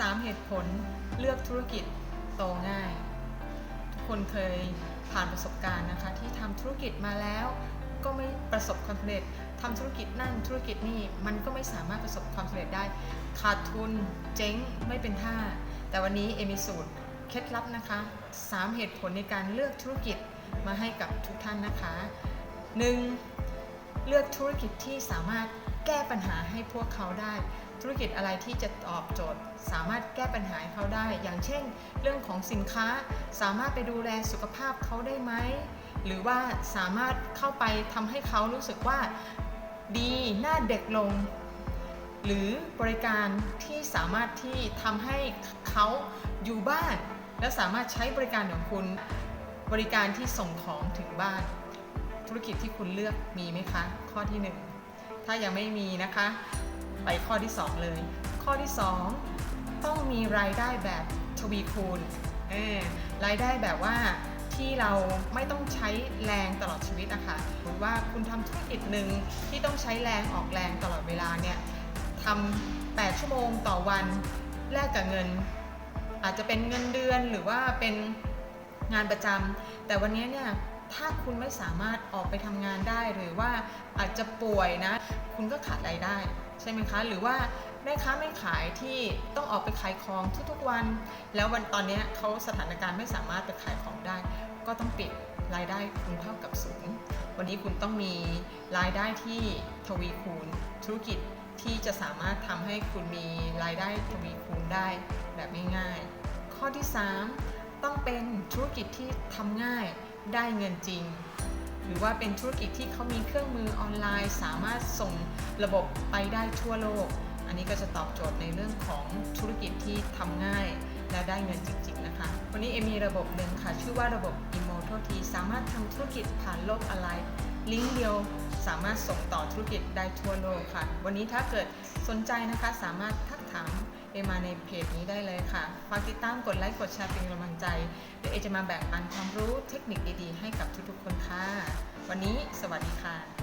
3 เหตุผลเลือกธุรกิจโตง่าย ทุกคนเคยผ่านประสบการณ์นะคะ ที่ทำธุรกิจมาแล้ว ก็ไม่ประสบความสำเร็จทำธุรกิจนั่นธุรกิจนี่มันก็ไม่สามารถประสบความสำเร็จได้ ขาดทุนเจ๊งไม่เป็นท่า แต่วันนี้เอมีสูตรเคล็ดลับนะคะ 3 เหตุผลในการเลือกธุรกิจมาให้กับทุกท่านนะคะ 1. เลือกธุรกิจที่สามารถ แก้ปัญหาให้พวกเขาได้ ธุรกิจอะไรที่จะตอบโจทย์ สามารถแก้ปัญหาให้เขาได้ อย่างเช่น เรื่องของสินค้าสามารถไปดูแลสุขภาพเขาได้ไหมหรือว่าสามารถเข้าไปทำให้เขารู้สึกว่าดีหน้าเด็กลง หรือบริการที่สามารถที่ทำให้เขาอยู่บ้าน และสามารถใช้บริการของคุณ บริการที่ส่งของถึงบ้าน ธุรกิจที่คุณเลือกมีไหมคะ ข้อที่ 1 ถ้ายังไม่มีนะคะ ไปข้อที่ 2 เลย ข้อที่ 2 ต้องมีรายได้แบบทวีคูณรายได้แบบว่าที่เราไม่ต้องใช้แรงตลอดชีวิตอะคะหรือว่าคุณทำธุรกิจหนึ่งที่ต้องใช้แรงออกแรงตลอดเวลาเนี่ยทำ8ชั่วโมงต่อวันแลกกับเงิน อาจจะเป็นเงินเดือนหรือว่าเป็นงานประจำแต่วันนี้เนี่ย ถ้าคุณไม่สามารถออกไปทำงานได้หรือว่าอาจจะป่วยนะ คุณก็ขาดรายได้ใช่ไหมคะ หรือว่าแม่ค้าไม่ขายที่ต้องออกไปขายของทุกๆวัน แล้ววันตอนนี้เขาสถานการณ์ไม่สามารถไปขายของได้ ก็ต้องปิดรายได้คุณเท่ากับศูนย์วันนี้คุณต้องมีรายได้ที่ทวีคูณธุรกิจที่จะสามารถทำให้คุณมีรายได้ทวีคูณได้แบบง่ายๆ ข้อที่ 3 ต้องเป็นธุรกิจที่ทำง่าย ได้เงินจริง หรือว่าเป็นธุรกิจที่เขามีเครื่องมือออนไลน์ สามารถส่งระบบไปได้ทั่วโลก อันนี้ก็จะตอบโจทย์ในเรื่องของธุรกิจที่ทำง่ายและได้เงินจริง ๆ นะคะ วันนี้เอมีระบบหนึ่งค่ะ ชื่อว่าระบบ i m m o t o T สามารถทำธุรกิจผ่านโลกออนไลน์ลิงก์เดียวสามารถส่งต่อธุรกิจได้ทั่วโลกค่ะ วันนี้ถ้าเกิดสนใจนะคะสามารถทักถาม ไปมาในเพจนี้ได้เลยค่ะ ฝากติดตามกดไลค์กดแชร์เป็นกำลังใจเดี๋ยวเอจะมาแบ่งปันความรู้เทคนิคดีๆ ให้กับทุกๆคนค่ะ วันนี้สวัสดีค่ะ